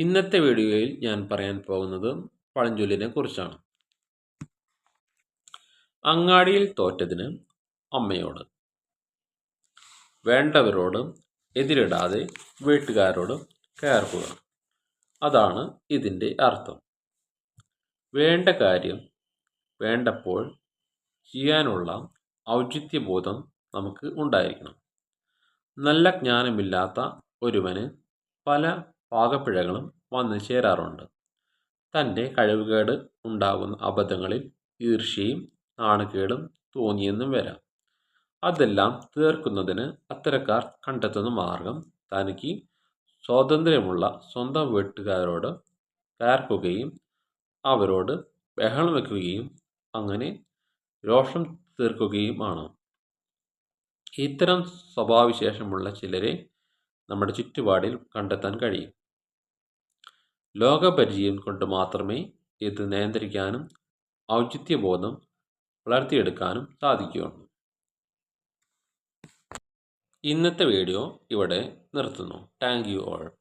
ഇന്നത്തെ വീഡിയോയിൽ ഞാൻ പറയാൻ പോകുന്നത് പഴഞ്ചൊല്ലിനെ കുറിച്ചാണ്. അങ്ങാടിയിൽ തോറ്റതിന് അമ്മയോട്. വേണ്ടവരോട് എതിരിടാതെ വീട്ടുകാരോട് കയർക്കുക. അതാണ് ഇതിന്റെ അർത്ഥം. വേണ്ട കാര്യം വേണ്ടപ്പോൾ ചെയ്യാനുള്ള ഔചിത്യബോധം നമുക്ക് ഉണ്ടായിരിക്കണം. നല്ല ജ്ഞാനമില്ലാത്ത ഒരുവന് പല പാകപ്പിഴകളും വന്നു ചേരാറുണ്ട്. തന്റെ കഴിവുകേട് ഉണ്ടാകുന്ന അബദ്ധങ്ങളിൽ ഈർഷ്യയും നാണക്കേടും തോന്നിയെന്നും വരാം. അതെല്ലാം തീർക്കുന്നതിന് അത്തരക്കാർ കണ്ടെത്തുന്ന മാർഗം തനിക്ക് സ്വാതന്ത്ര്യമുള്ള സ്വന്തം വീട്ടുകാരോട് കയർക്കുകയും അവരോട് ബഹളം വയ്ക്കുകയും അങ്ങനെ രോഷം തീർക്കുകയുമാണ് ഇത്തരം സ്വഭാവവിശേഷമുള്ള ചിലരെ നമ്മുടെ ചുറ്റുപാടിൽ കണ്ടെത്താൻ കഴിയും. ലോകപരിചയം കൊണ്ട് മാത്രമേ ഇത് നിയന്ത്രിക്കാനും ഔചിത്യബോധം വളർത്തിയെടുക്കാനും സാധിക്കുകയുള്ളൂ. ഇന്നത്തെ വീഡിയോ ഇവിടെ നിർത്തുന്നു. Thank you all.